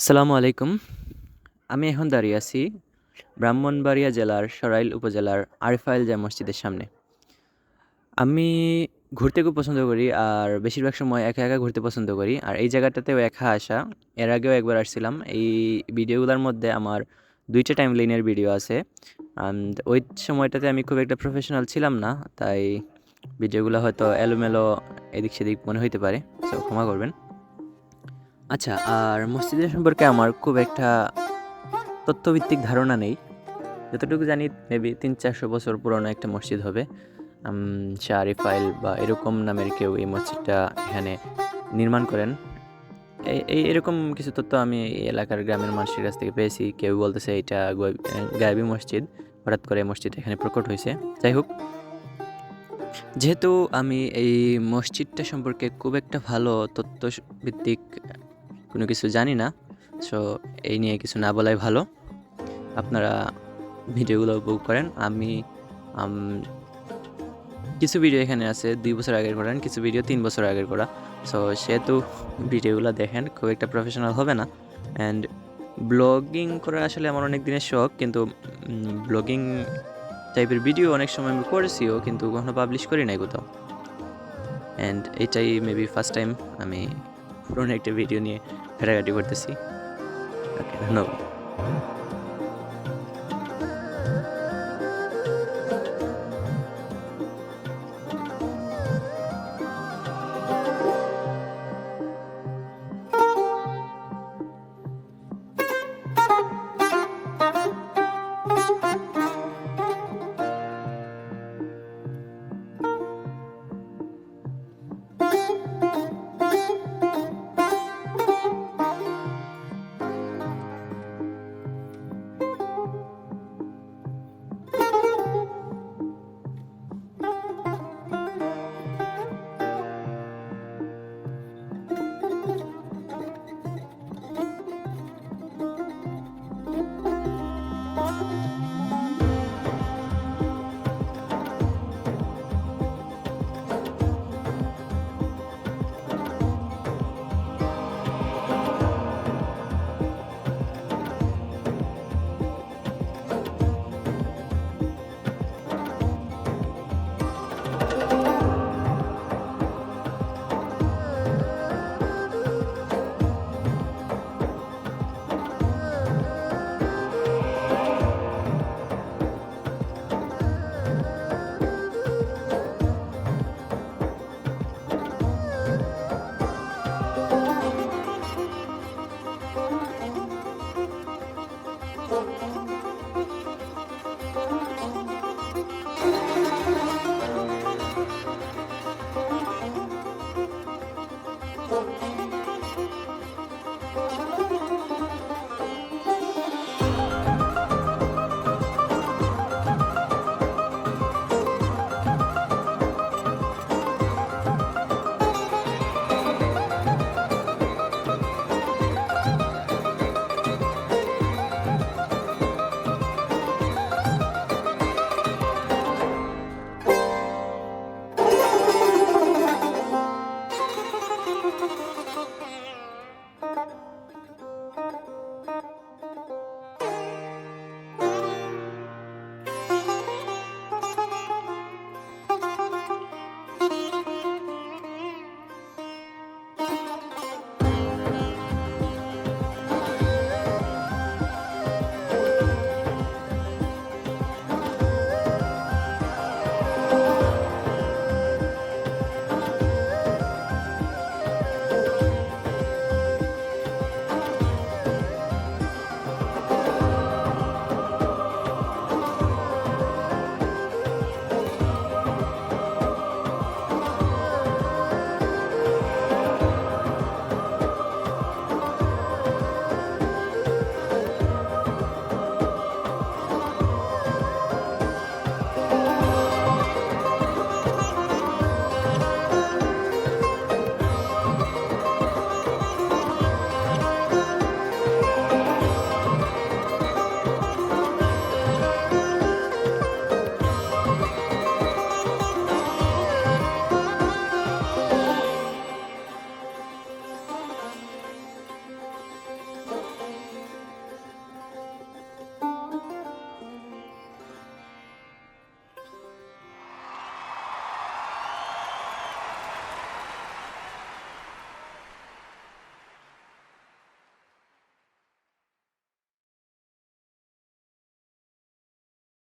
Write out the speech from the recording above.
আসসালামু আলাইকুম। আমি এখন দাঁড়িয়ে আছি ব্রাহ্মণবাড়িয়া জেলার সরাইল উপজেলার আরিফাইল জামে মসজিদের সামনে। আমি ঘুরতে খুব পছন্দ করি আর বেশিরভাগ সময় একা একা ঘুরতে পছন্দ করি। আর এই জায়গাটাতেও একা আসা। এর আগেও একবার আসছিলাম। এই ভিডিওগুলোর মধ্যে আমার দুইটা টাইম লাইনের ভিডিও আছে। ওই সময়টাতে আমি খুব একটা প্রফেশনাল ছিলাম না, তাই ভিডিওগুলো হয়তো এলোমেলো এদিক সেদিক মনে হইতে পারে। সো ক্ষমা করবেন। আচ্ছা আর মসজিদের সম্পর্কে আমার খুব একটা তথ্যভিত্তিক ধারণা নেই। যতটুকু জানি মেবি তিন চারশো বছর পুরনো একটা মসজিদ হবে। শারিফাইল বা এরকম নামের কেউ এই মসজিদটা এখানে নির্মাণ করেন। এই এরকম কিছু তথ্য আমি এই এলাকার গ্রামের মানুষের কাছ থেকে পেয়েছি। কেউ বলতেছে, এটা গায়েবী মসজিদ। হঠাৎ করে মসজিদ এখানে প্রকট হয়েছে। যাই হোক, যেহেতু আমি এই মসজিদটা সম্পর্কে খুব একটা ভালো তথ্য ভিত্তিক কোনো কিছু জানি না সো এই নিয়ে কিছু না বলাই ভালো। আপনারা ভিডিওগুলো উপভোগ করেন। আমি কিছু ভিডিও এখানে আছে, দুই বছর আগের করেন কিছু ভিডিও তিন বছর আগের করা সো সেহেতু ভিডিওগুলো দেখেন, খুব একটা প্রফেশনাল হবে না। অ্যান্ড ব্লগিং করা আসলে আমার অনেক দিনের শখ, কিন্তু ব্লগিং টাইপের ভিডিও অনেক সময় আমি করেছিও, কিন্তু কখনো পাবলিশ করি নাই কোথাও। অ্যান্ড এটাই মেবি ফার্স্ট টাইম আমি পুরনো একটা ভিডিও নিয়ে ঘাটাঘাটি করতেছি। ওকে ধন্যবাদ।